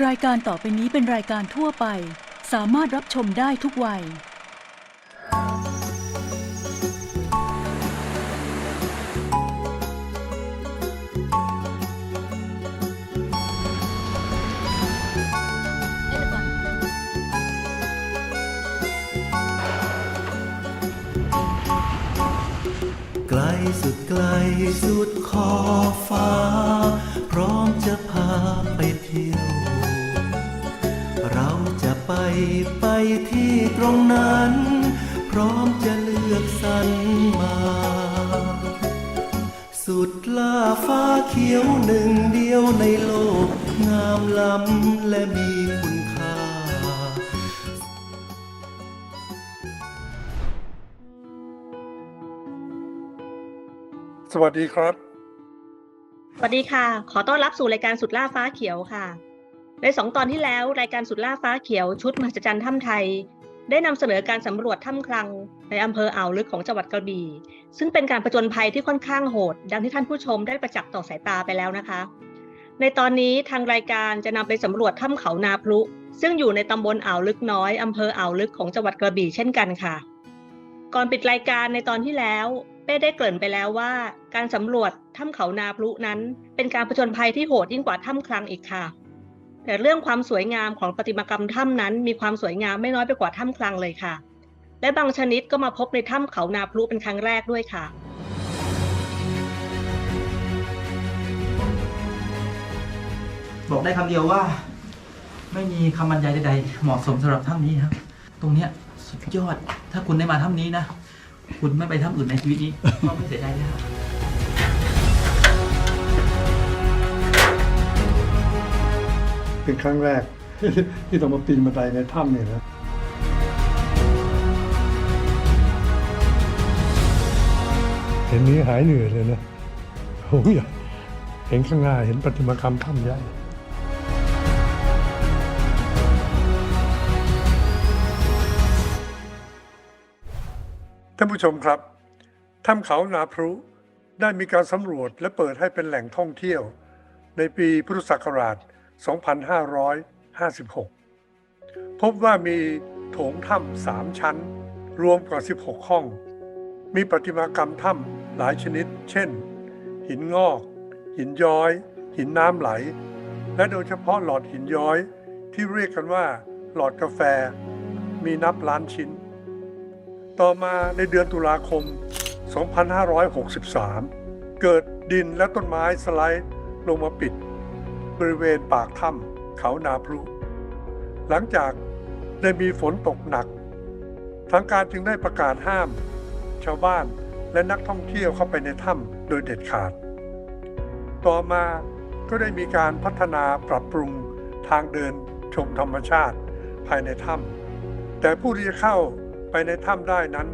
รายการต่อไปนี้เป็นรายการทั่วไป สามารถรับชมได้ทุกวัย ไกลสุดไกลสุดขอบฟ้า พร้อมจะพาไปเที่ยวเราจะ ไปไปที่ตรงนั้น พร้อมจะเลือกสรรมา สุดล่าฟ้าเขียวหนึ่งเดียวในโลก งามล้ำและมีคุณค่า สวัสดีครับ สวัสดีค่ะ ขอต้อนรับสู่รายการสุดล่าฟ้าเขียวค่ะ ในสองตอนที่แล้วรายการสุดล่าฟ้าเขียวชุดมหัศจรรย์ถ้ำไทย ได้นำเสนอการสำรวจถ้ำคลังในอำเภออ่าวลึกของจังหวัดกระบี่ ซึ่งเป็นการประจนภัยที่ค่อนข้างโหด ดังที่ท่านผู้ชมได้ประจักษ์ต่อสายตาไปแล้วนะคะ ในตอนนี้ทางรายการจะนำไปสำรวจถ้ำเขานาพลุ ซึ่งอยู่ในตำบลอ่าวลึกน้อยอำเภออ่าวลึกของจังหวัดกระบี่เช่นกันค่ะ ก่อนปิดรายการในตอนที่แล้วเป้ได้เกริ่นไปแล้วว่า การสำรวจถ้ำเขานาพลุนั้น เป็นการผจญภัยที่โหดยิ่งกว่าถ้ำคลังอีกค่ะ แต่เรื่องความสวยงามของประติมากรรมถ้ำนั้น มีความสวยงามไม่น้อยไปกว่าถ้ำคลังเลยค่ะ และบางชนิดก็มาพบในถ้ำเขานาพลุเป็นครั้งแรกด้วยค่ะบอกได้คำเดียวว่า ไม่มีคำบรรยายใดๆเหมาะสมสำหรับถ้ำนี้ครับ ตรงเนี้ยสุดยอดถ้าคุณได้มาถ้ำนี้นะ คุณไม่ไปถ้ำอื่นในชีวิตนี้ก็ไม่เสียใจนะครับ เป็นครั้งแรก ที่ต้องมาปีนบันไดในถ้ำเนี่ยนะเห็นนี้หายเหนื่อยเลยนะผมอยเห็นข้างหน้าเห็นประติมากรรมถ้ำใหญ่ท่านผู้ชมครับถ้ำเขานาพรุได้มีการสำรวจและเปิดให้เป็นแหล่งท่องเที่ยว ในปีพุทธศักราช 2556 พบว่ามีโถงถ้ำสามชั้น รวมกว่า 16 ห้อง มีประติมากรรมถ้ำหลายชนิด เช่น หินงอก หินย้อย หินน้ำไหล และโดยเฉพาะหลอดหินย้อยที่เรียกกันว่า หลอดกาแฟ มีนับล้านชิ้น ต่อมาในเดือนตุลาคม 2563 เกิดดินและต้นไม้สไลด์ลงมาปิด บริเวณปากถ้ำเขานาพลุ หลังจากได้มีฝนตกหนัก ทางการจึงได้ประกาศห้าม ชาวบ้านและนักท่องเที่ยวเข้าไปในถ้ำโดยเด็ดขาด ต่อมาก็ได้มีการพัฒนาปรับปรุงทางเดินชมธรรมชาติภายในถ้ำแต่ผู้ที่จะเข้าไปในถ้ำได้นั้น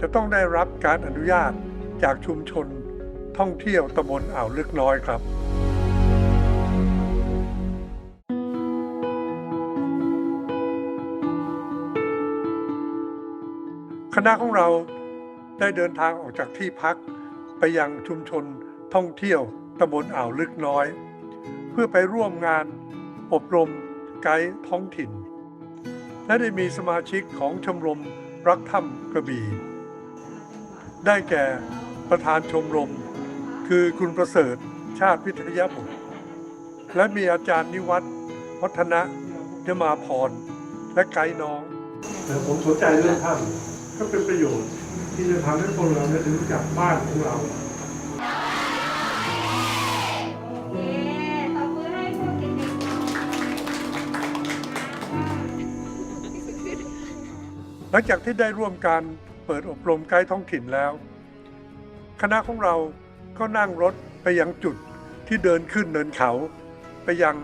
จะต้องได้รับการอนุญาตจากชุมชนท่องเที่ยวตำบลอ่าวลึกน้อยครับ คณะของเราได้เดินทางออกจากที่พักไปยังชุมชนท่องเที่ยวตำบลอ่าวลึกน้อย เพื่อไปร่วมงานอบรมไกด์ท้องถิ่น และได้มีสมาชิกของชมรมรักถ้ำกระบี่ ได้แก่ประธานชมรม คือคุณประเสริฐชาติวิทยาบุตร และมีอาจารย์นิวัฒน์วัฒนะยมาพร และไกด์น้อง ผมสนใจเรื่องถ้ำ ก็เป็นประโยชน์ ที่จะทำให้พวกเราได้รู้จักบ้านของเราหลังจากที่ได้ร่วมการเปิดอบรมไกด์ท้องถิ่นแล้ว คณะของเราก็นั่งรถไปยังจุดที่เดินขึ้นเนินเขาไปยัง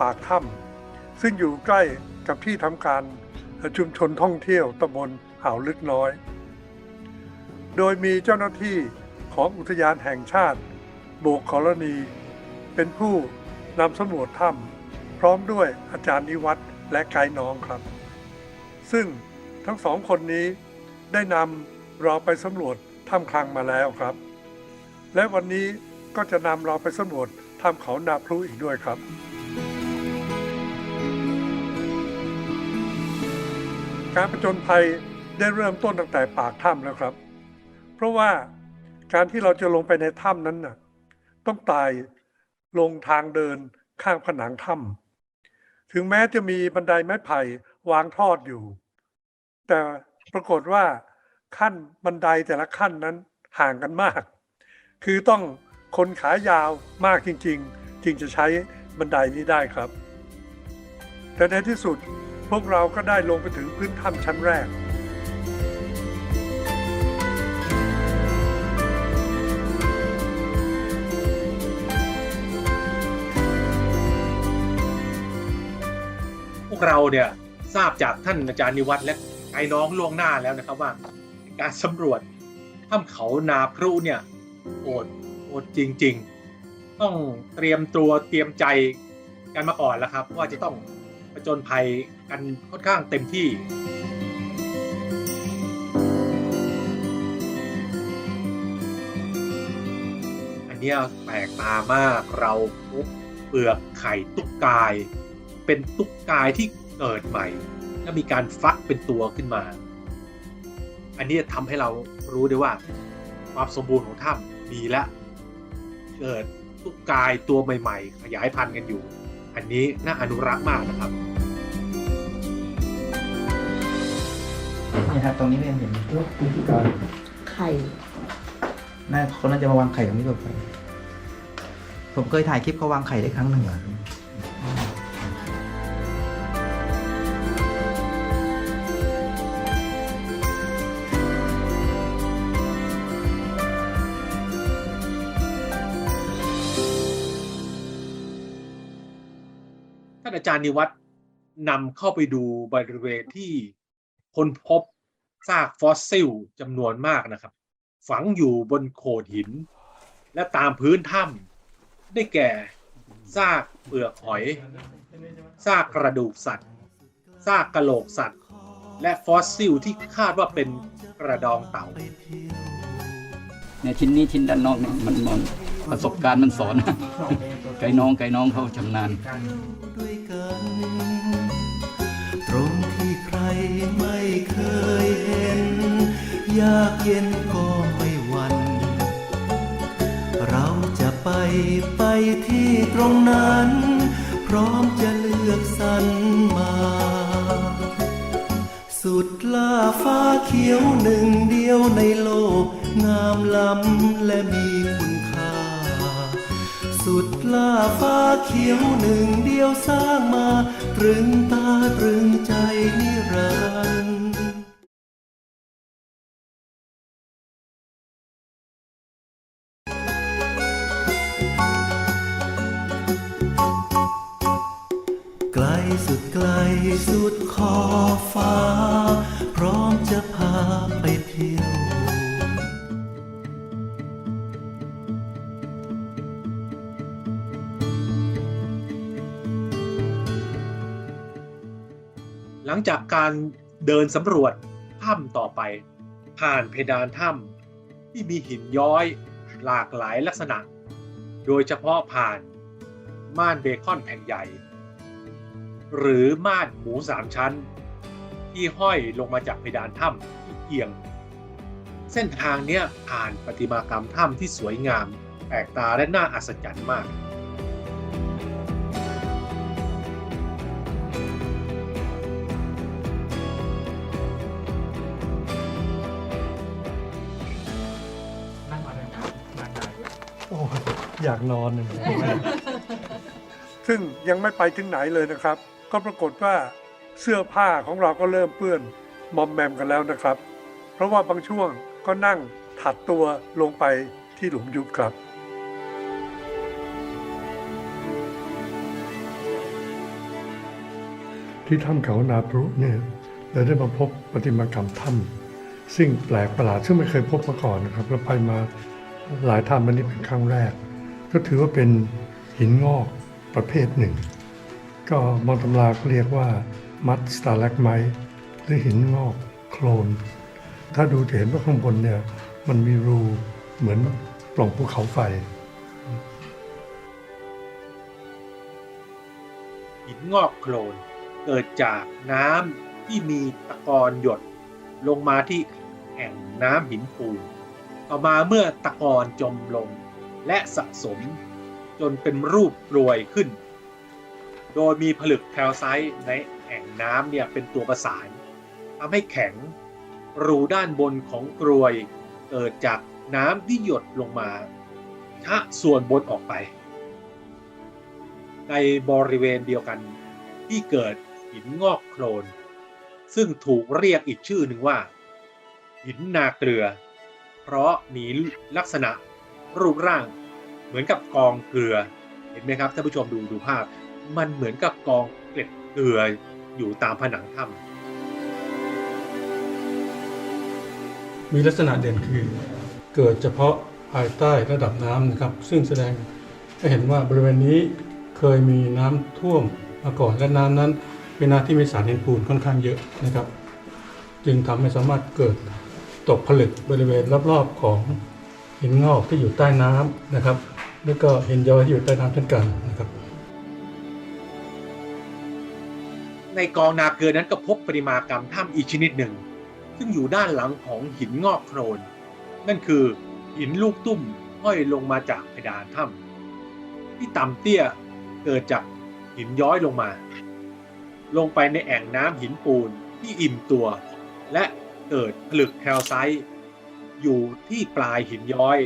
ปากถ้ำซึ่งอยู่ใกล้กับที่ทำการชุมชนท่องเที่ยวตำบล อ่าลึกน้อย โดยมีเจ้าหน้าที่ของอุทยานแห่งชาติโบกกรณี เป็นผู้นำสำรวจถ้ำพร้อมด้วยอาจารย์นิวัตรและไกด์น้องครับ ซึ่งทั้งสองคนนี้ได้นำเราไปสำรวจถ้ำคลังมาแล้วครับ และวันนี้ก็จะนำเราไปสำรวจถ้ำเขานาพลูอีกด้วยครับการประจนภัย ได้เริ่มต้นตั้งแต่ปากถ้ำแล้วครับ เพราะว่าการที่เราจะลงไปในถ้ำนั้นน่ะต้องไต่ลงทางเดินข้างผนังถ้ำถึงแม้จะมีบันไดไม้ไผ่วางทอดอยู่ แต่ปรากฏว่าขั้นบันไดแต่ละขั้นนั้นห่างกันมาก คือต้องคนขายาวมากจริง ๆ จึงจะใช้บันไดนี้ได้ครับ แต่ในที่สุดพวกเราก็ได้ลงไปถึงพื้นถ้ำชั้นแรก วกเราเนี่ยทราบจากท่านอาจารย์นิวัฒน์และไอ้น้องล่วงหน้าแล้วนะครับว่า การสำรวจถ้ำเขานาพรุเนี่ยโอดโอดจริง ๆ ต้องเตรียมตัวเตรียมใจกันมาก่อนแล้วครับ ว่าจะต้องผจญภัยกันค่อนข้างเต็มที่อันเนี้ยแปลกตามากเราพบเปลือกไข่ตุ๊กกาย เป็นตุ๊กกายที่เกิดใหม่ แล้วมีการฟักเป็นตัวขึ้นมา อันนี้ทำให้เรารู้ได้ว่า ความสมบูรณ์ของถ้ำมีแล้วเกิดตุ๊กกายตัวใหม่ ๆ ขยายพันธุ์กันอยู่ อันนี้น่าอนุรักษ์มากนะครับนี่ฮะตรงนี้เนี่ยเห็นไข่น่าคนน่าจะมาวางไข่ตรงนี้แบบผมเคยถ่ายคลิปเขาวางไข่ได้ครั้งหนึ่งอะานอาจารย์นิวัฒน์นำเข้าไปดูบริเวณที่ค้นพบซากฟอสซิลจำนวนมากนะครับ ฝังอยู่บนโขดหิน และตามพื้นถ้ำได้แก่ซากเปลือกหอยซากกระดูกสัตว์ซากกระโหลกสัตว์ และฟอสซิลที่คาดว่าเป็นกระดองเต่าเนี่ยชิ้นนี้ชิ้นด้านนอกเนี่ยมันมัน ประสบการณ์มันสอน ไก่น้องไก่น้องเขาชำนาญ ด้วยกันตรงที่ใครไม่เคยเห็นอยากเย็นก็ไม่หวัน เราจะไปไปที่ตรงนั้น พร้อมจะเลือกสรรมา สุดล่าฟ้าเขียวหนึ่งเดียวในโลก งามล้ำและมีคุณค่า สุดล่าฟ้าเขียวหนึ่งเดียวสร้างมา ตรึงตาตรึงใจนิรันดร์ หลังจากการเดินสำรวจถ้ำต่อไป ผ่านเพดานถ้ำที่มีหินย้อยหลากหลายลักษณะ โดยเฉพาะผ่านม่านเบคอนแผ่นใหญ่ หรือม่านหมูสามชั้น ที่ห้อยลงมาจากเพดานถ้ำที่เอียง เส้นทางเนี้ยผ่านประติมากรรมถ้ำที่สวยงาม แปลกตาและน่าอัศจรรย์มาก อยากนอนเลยซึ่งยังไม่ไปถึงไหนเลยนะครับ ก็ปรากฏว่าเสื้อผ้าของเราก็เริ่มเปื้อนมอมแมมกันแล้วนะครับ เพราะว่าบางช่วงก็นั่งถัดตัวลงไปที่หลุมยุบครับ ที่ถ้ำเขานาพรุเนี่ยเราได้มาพบประติมากรรมถ้ำซึ่งแปลกประหลาดซึ่งไม่เคยพบมาก่อนนะครับเราไปมาหลายถ้ำอันนี้เป็นครั้งแรก ก็ถือว่าเป็นหินงอกประเภทหนึ่ง ก็บางตำราก็เรียกว่ามัดสตาร์แลกไมหรือหินงอกโคลน ถ้าดูจะเห็นว่าข้างบนเนี่ยมันมีรูเหมือนปล่องภูเขาไฟหินงอกโคลนเกิดจากน้ำที่มีตะกอนหยด ลงมาที่แอ่งน้ำหินปูนต่อมาเมื่อตะกอนจมลง และสะสมจนเป็นรูปกรวยขึ้น โดยมีผลึกแคลไซต์ในแอ่งน้ำเนี่ยเป็นตัวประสานทำให้แข็งรูด้านบนของกรวยเกิดจากน้ำที่หยดลงมาชะส่วนบนออกไป ในบริเวณเดียวกันที่เกิดหินงอกโคลน ซึ่งถูกเรียกอีกชื่อหนึ่งว่า หินนาเกลือ เพราะมีลักษณะ รูปร่าง เหมือนกับกองเกลือ เห็นไหมครับท่านผู้ชมดูดูภาพ มันเหมือนกับกองเกล็ดเกลืออยู่ตามผนังถ้ำมีลักษณะเด่นคือเกิดเฉพาะภายใต้ระดับน้ำนะครับ ซึ่งแสดงให้เห็นว่าบริเวณนี้เคยมีน้ำท่วมมาก่อนและน้ำนั้นเป็นน้ำที่มีสารเหินปูนค่อนข้างเยอะนะครับ จึงทำให้สามารถเกิดตกผลึกบริเวณรอบๆของ หินงอกที่อยู่ใต้น้ำนะครับ แล้วก็หินย้อยที่อยู่ใต้น้ำเช่นกันนะครับ ในกองนาเกลือนั้นก็พบปริมากรรมถ้ำอีกชนิดหนึ่ง ซึ่งอยู่ด้านหลังของหินงอกโครน นั่นคือหินลูกตุ้มห้อยลงมาจากเพดานถ้ำที่ต่ำเตี้ยเกิดจากหินย้อยลงมา ลงไปในแอ่งน้ำหินปูนที่อิ่มตัว และเกิดผลึกแคลไซต์ อยู่ที่ปลายหินย้อย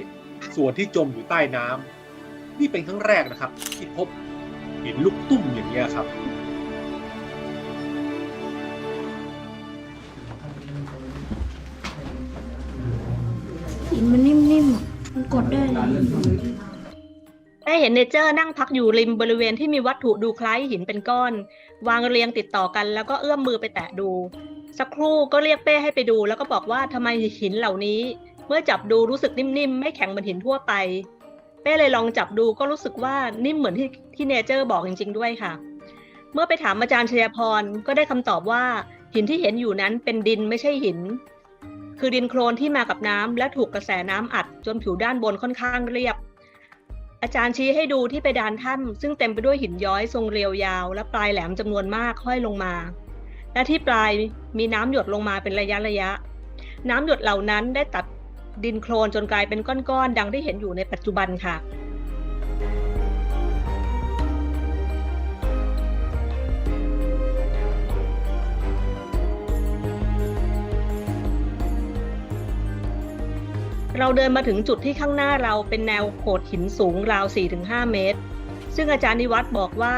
ส่วนที่จมอยู่ใต้น้ำนี่เป็นครั้งแรกนะครับ ที่พบหินลูกตุ้มอย่างนี้ยครับ หินมันนิ่มๆอะมันกดได้เลยได้เห็นเนเจอร์นั่งพักอยู่ริมบริเวณที่มีวัตถุดูคล้ายหินเป็นก้อน วางเรียงติดต่อกันแล้วก็เอื้อมมือไปแตะดู สักครู่ก็เรียกเป้ให้ไปดู แล้วก็บอกว่าทำไมหินเหล่านี้ เมื่อจับดูรู้สึกนิ่มๆ ไม่แข็งเหมือนหินทั่วไป เป้เลยลองจับดูก็รู้สึกว่านิ่มเหมือนที่ที่เนเจอร์บอกจริง ๆ ด้วยค่ะ เมื่อไปถามอาจารย์ชยพรก็ได้คำตอบว่าหินที่เห็นอยู่นั้นเป็นดินไม่ใช่หิน คือดินโคลนที่มากับน้ำและถูกกระแสน้ำอัด จนผิวด้านบนค่อนข้างเรียบอาจารย์ชี้ให้ดูที่เพดานถ้ำซึ่งเต็มไปด้วยหินย้อยทรงเรียวยาว และปลายแหลมจำนวนมากห้อยลงมา และที่ปลายมีน้ำหยดลงมาเป็นระยะระยะ น้ำหยดเหล่านั้นได้ตัดดินโคลนจนกลายเป็นก้อนๆ ดังที่เห็นอยู่ในปัจจุบันค่ะ เราเดินมาถึงจุดที่ข้างหน้าเราเป็นแนวโขดหินสูงราว 4-5 เมตร ซึ่งอาจารย์นิวัฒน์บอกว่า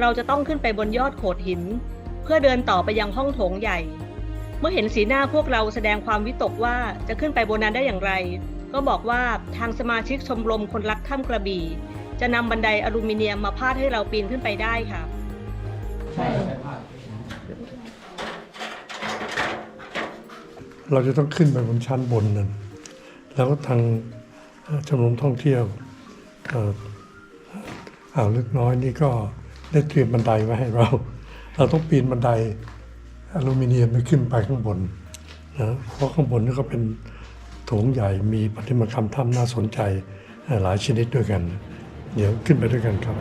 เราจะต้องขึ้นไปบนยอดโขดหิน เพื่อเดินต่อไปยังห้องโถงใหญ่ เมื่อเห็นสีหน้าพวกเราแสดงความวิตกว่าจะขึ้นไปบนนั้นได้อย่างไร ก็บอกว่าทางสมาชิกชมรมคนรักถ้ำกระบี่ จะนำบันไดอลูมิเนียมมาพาดให้เราปีนขึ้นไปได้ค่ะเราจะต้องขึ้นไปบนชั้นบนนั้นแล้วก็ทางชมรมท่องเที่ยวเอ่ออ่าวลึกน้อยนี่ก็ได้เตรียมบันไดไว้ให้เรา เราต้องปีนบันไดอลูมิเนียมไปขึ้นไปข้างบนนะเพราะข้างบนนี่ก็เป็นโถงใหญ่มีปฏิมากรรมถ้ำน่าสนใจหลายชนิดด้วยกัน เดี๋ยวขึ้นไปด้วยกันครับ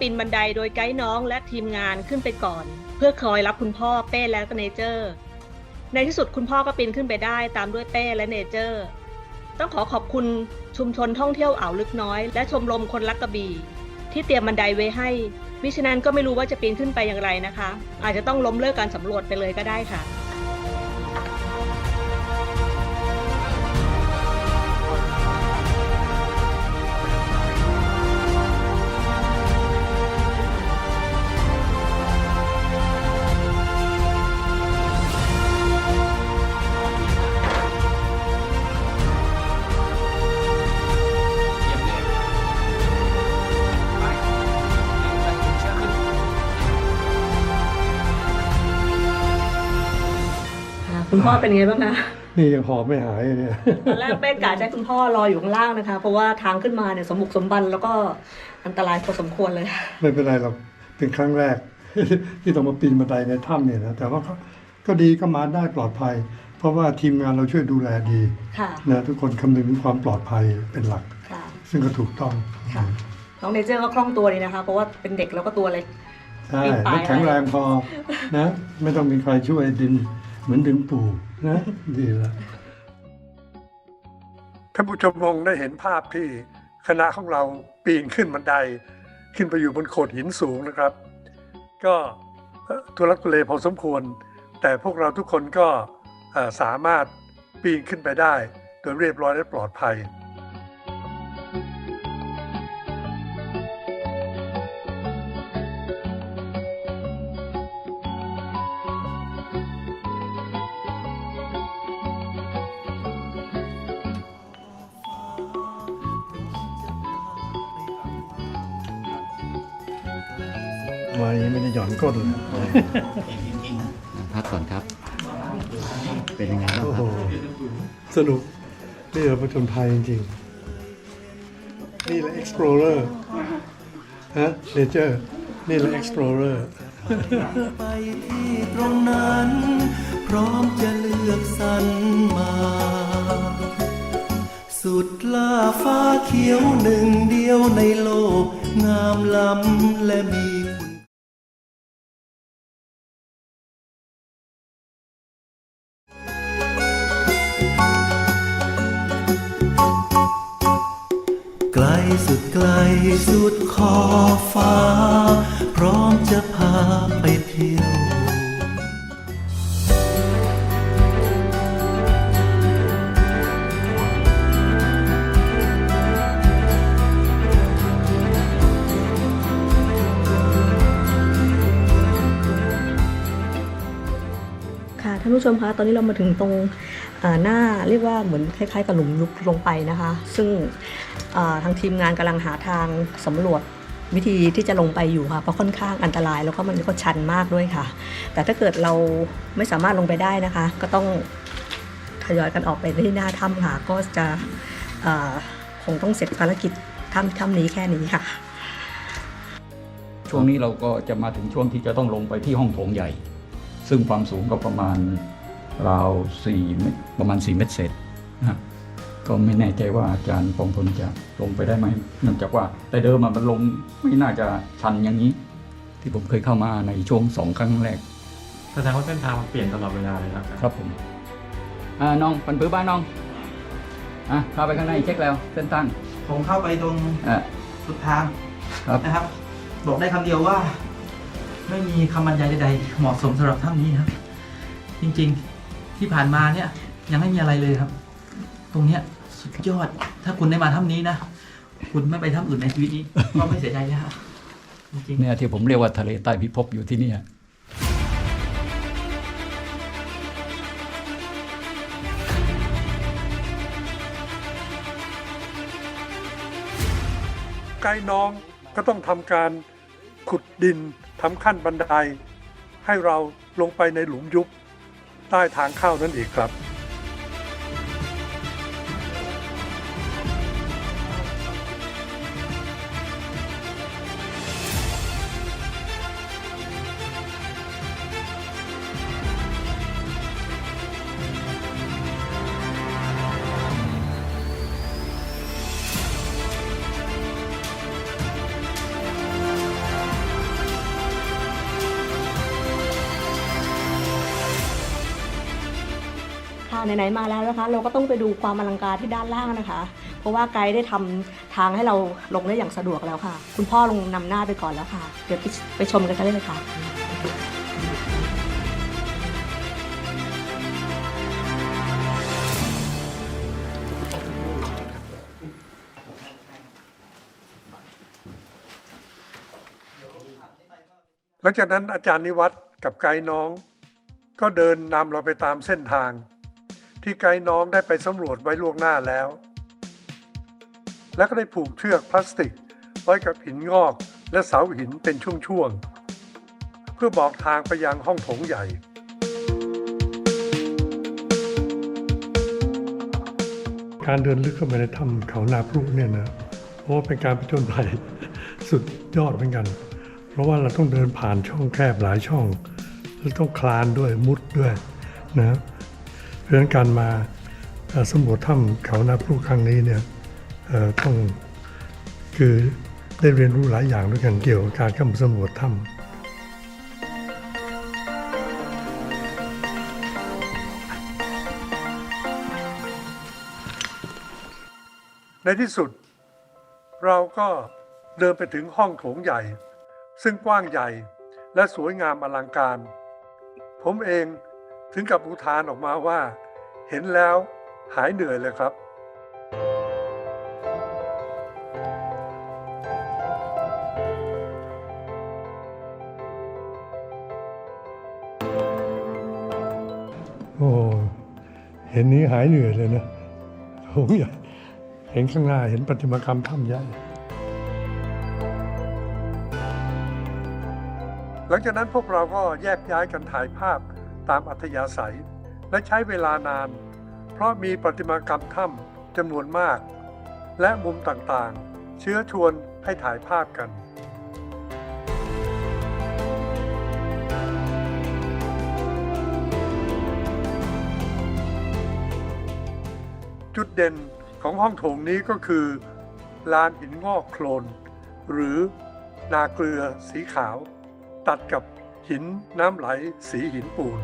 ปีนบันไดโดยไกด์น้องและทีมงานขึ้นไปก่อน เพื่อคอยรับคุณพ่อเป้และก็เนเจอร์ ในที่สุดคุณพ่อก็ปีนขึ้นไปได้ตามด้วยเป้และเนเจอร์ ต้องขอขอบคุณชุมชนท่องเที่ยวอ่าวลึกน้อย และชมรมคนรักกระบี่ ที่เตรียมบันไดไว้ให้มิฉะนั้นก็ไม่รู้ว่าจะปีนขึ้นไปอย่างไรนะคะ อาจจะต้องล้มเลิกการสำรวจไปเลยก็ได้ค่ะ คุณพ่อเป็นไงบ้างคะนี่ยังหอบไม่หายเลยเนี่ยตอนแรกเป้กะจะให้คุณพ่อรออยู่ข้างล่างนะคะ เพราะว่าทางขึ้นมาเนี่ยสมบุกสมบันแล้วก็อันตรายพอสมควรเลย ไม่เป็นไรหรอกเป็นครั้งแรก ที่ต้องมาปีนบันไดในถ้ำเนี่ยนะแต่ว่าก็ก็ดีก็มาได้ปลอดภัย เพราะว่าทีมงานเราช่วยดูแลดีค่ะ นะทุกคนคำนึงถึงความปลอดภัยเป็นหลัก ค่ะ ซึ่งก็ถูกต้องค่ะ น้องเนเจอร์ก็คล่องตัวดีนะคะ เพราะว่าเป็นเด็กแล้วก็ตัวเล็ก ใช่ปีนป่าย และแข็งแรงพอนะ ไม่ต้องมีใครช่วยดึง เหมือนดึงปู่นะดีแล้วท่านผู้ชมคงได้เห็นภาพที่คณะของเราปีนขึ้นบันได ขึ้นไปอยู่บนโขดหินสูงนะครับ ก็ทุลักทุเลพอสมควร แต่พวกเราทุกคนก็สามารถปีนขึ้นไปได้ โดยเรียบร้อยและปลอดภัย ก้นเลยพักก่อนครับ เป็นยังไงบ้างโอ้คโหรับสนุกนี่เราประจนภัยจริงๆ นี่แหละ explorer ฮะ nature นี่แหละ explorer ไปที่ตรงนั้น พร้อมจะเลือกสรรมา สุดล่าฟ้าเขียวหนึ่งเดียวในโลก งามล้ำและมี สุดขอบฟ้า พร้อมจะพาไปเที่ยวค่ะท่านผู้ชมคะตอนนี้เรามาถึงตรง หน้าเรียกว่าเหมือนคล้ายๆกับหลุมยุบลงไปนะคะ ซึ่งทางทีมงานกำลังหาทางสำรวจวิธีที่จะลงไปอยู่ค่ะเพราะค่อนข้างอันตรายแล้วก็มันก็ชันมากด้วยค่ะ แต่ถ้าเกิดเราไม่สามารถลงไปได้นะคะ ก็ต้องทยอยกันออกไปที่หน้าถ้ำค่ะ ก็จะคงต้องเสร็จภารกิจถ้ำถ้ำนี้แค่นี้ค่ะ ช่วงนี้เราก็จะมาถึงช่วงที่จะต้องลงไปที่ห้องโถงใหญ่ ซึ่งความสูงก็ประมาณ ราว4เมตรประมาณ4เมตรเศษนะฮะก็ไม่แน่ใจว่าอาจารย์ปองพลจะลงไปได้ไหมเนื่องจากว่าแต่เดิมอะมันลงไม่น่าจะชันอย่างนี้ ที่ผมเคยเข้ามาในช่วงสองครั้งแรกแสดงว่าเส้นทางมันเปลี่ยนตลอดเวลาเลยนะครับครับผมอ่าน้องปันปื้อบ้านน้องอะเข้าไปข้างในเช็คแล้วเส้นตั้งผมเข้าไปตรงอะสุดทางครับนะครับ บอกได้คำเดียวว่า ไม่มีคำบรรยายใดๆเหมาะสมสำหรับถ้ำนี้ครับ จริงๆ ที่ผ่านมาเนี่ยยังไม่มีอะไรเลยครับ ตรงเนี้ยสุดยอด ถ้าคุณได้มาถ้ำนี้นะ คุณไม่ไปถ้ำอื่นในชีวิตนี้ก็ไม่เสียใจแล้วจริงๆเนี่ยที่ผมเรียกว่าทะเลใต้พิภพอยู่ที่เนี่ยไกด์น้องก็ต้องทำการขุดดินทำขั้นบันได ให้เราลงไปในหลุมยุบ ใต้ทางเข้านั่นอีกครับ ไหนๆมาแล้วนะคะ เราก็ต้องไปดูความอลังการที่ด้านล่างนะคะ เพราะว่าไกด์ได้ทำทางให้เราลงได้อย่างสะดวกแล้วค่ะ คุณพ่อลงนำหน้าไปก่อนแล้วค่ะ เดี๋ยวไปไปชมกันได้เลยค่ะหลังจากนั้นอาจารย์นิวัตรกับไกด์น้อง ก็เดินนำเราไปตามเส้นทาง ที่ไกด์น้องได้ไปสำรวจไว้ล่วงหน้าแล้ว และก็ได้ผูกเชือกพลาสติก ไว้กับหินงอกและเสาหินเป็นช่วงๆ เพื่อบอกทางไปยังห้องโถงใหญ่ การเดินลึกเข้าไปในถ้ำเขานาพรุเนี่ยนะเพราะว่าเป็นการผจญภัยสุดยอดเหมือนกัน เพราะว่าเราต้องเดินผ่านช่องแคบหลายช่อง แล้วต้องคลานด้วยมุดด้วยนะค รับเพราะฉะนั้นการมาสำรวจถ้ำเขานาพลูครั้งนี้เนี่ยต้องคือได้เรียนรู้หลายอย่างด้วยกันเกี่ยวกับการเข้ามาสำรวจถ้ำในที่สุด เราก็เดินไปถึงห้องโถงใหญ่ ซึ่งกว้างใหญ่และสวยงามอลังการ ผมเอง ถึงกับอุทานออกมาว่า เห็นแล้วหายเหนื่อยเลยครับ โอ้เห็นนี้หายเหนื่อยเลยนะผมอยากเห็นข้างหน้าเห็นประติมากรรมถ้ำใหญ่หลังจากนั้นพวกเราก็แยกย้ายกันถ่ายภาพ ตามอัธยาศัย และใช้เวลานาน เพราะมีประติมากรรมถ้ำจำนวนมาก และมุมต่างๆ เชื้อชวนให้ถ่ายภาพกันจุดเด่นของห้องโถงนี้ก็คือ ลานหินงอกโคลน หรือนาเกลือสีขาว ตัดกับ หินน้ำไหล สีหินปูน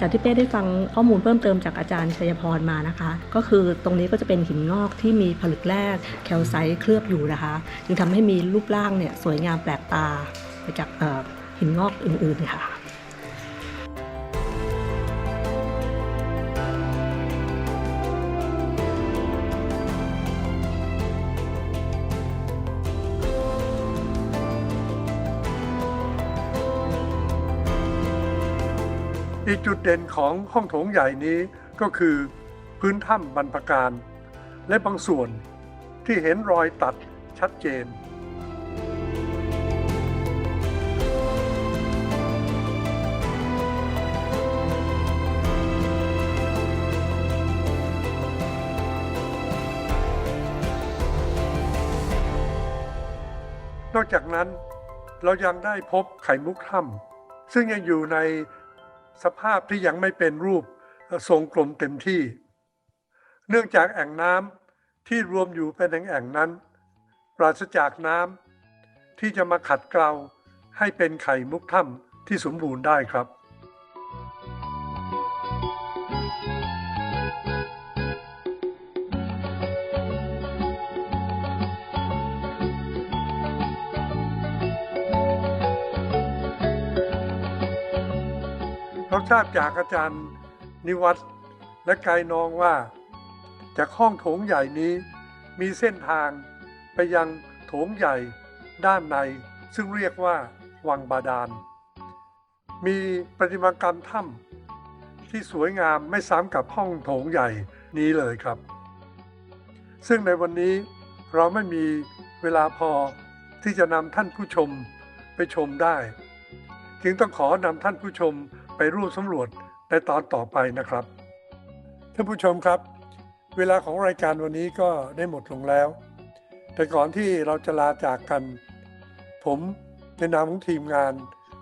จากที่เป้ได้ฟังข้อมูลเพิ่มเติมจากอาจารย์ชัยพรมานะคะ ก็คือตรงนี้ก็จะเป็นหินงอกที่มีผลึกแร่แคลไซต์เคลือบอยู่นะคะ จึงทำให้มีรูปร่างเนี่ยสวยงามแปลกตาไปจากหินงอกอื่นๆค่ะ อีกจุดเด่นของห้องโถงใหญ่นี้ก็คือพื้นถ้ำบรรพการ และบางส่วนที่เห็นรอยตัดชัดเจน นอกจากนั้นเรายังได้พบไข่มุกถ้ำซึ่งยังอยู่ใน สภาพที่ยังไม่เป็นรูปทรงกลมเต็มที่ เนื่องจากแอ่งน้ำที่รวมอยู่เป็นแอ่งๆนั้น ปราศจากน้ำที่จะมาขัดเกลาให้เป็นไข่มุกถ้ำที่สมบูรณ์ได้ครับ ทราบจากอาจารย์นิวัฒน์และไกนองว่า จากห้องโถงใหญ่นี้มีเส้นทางไปยังโถงใหญ่ด้านใน ซึ่งเรียกว่าวังบาดาล มีประติมากรรมถ้ำที่สวยงามไม่ซ้ำกับห้องโถงใหญ่นี้เลยครับ ซึ่งในวันนี้เราไม่มีเวลาพอที่จะนำท่านผู้ชมไปชมได้ จึงต้องขอนำท่านผู้ชม ไปร่วมสำรวจในตอนต่อไปนะครับท่านผู้ชมครับ เวลาของรายการวันนี้ก็ได้หมดลงแล้ว แต่ก่อนที่เราจะลาจากกัน ผมในนามของทีมงาน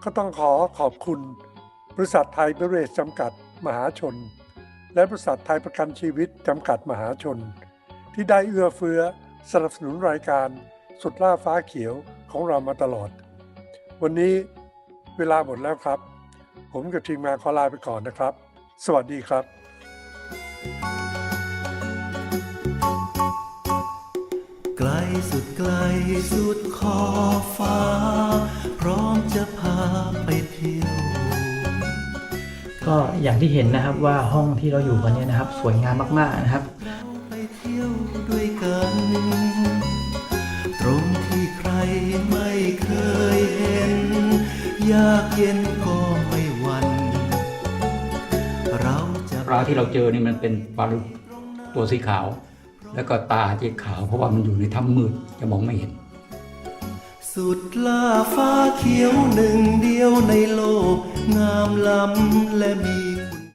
ก็ต้องขอขอบคุณ บริษัทไทยเบเรจจำกัดมหาชน และบริษัทไทยประกันชีวิตจำกัดมหาชน ที่ได้เอื้อเฟื้อสนับสนุนรายการสุดล่าฟ้าเขียวของเรามาตลอด วันนี้เวลาหมดแล้วครับ ผมกับทีมงานขอลาไปก่อนนะครับ สวัสดีครับ ไกลสุดไกลสุดขอบฟ้า พร้อมจะพาไปเที่ยว ก็อย่างที่เห็นนะครับว่าห้องที่เราอยู่กันเนี่ยนะครับ สวยงามมากๆนะครับ ไปเที่ยวด้วยกัน ตรงที่ใครไม่เคยเห็น อยากเย็น ลาที่เราเจอนี่มันเป็นปลาตัวสีขาว แล้วก็ตาที่ขาว เพราะว่ามันอยู่ในถ้ำมืดจะมองไม่เห็น สุดล่าฟ้าเขียวหนึ่งเดียวในโลก งามล้ำและมี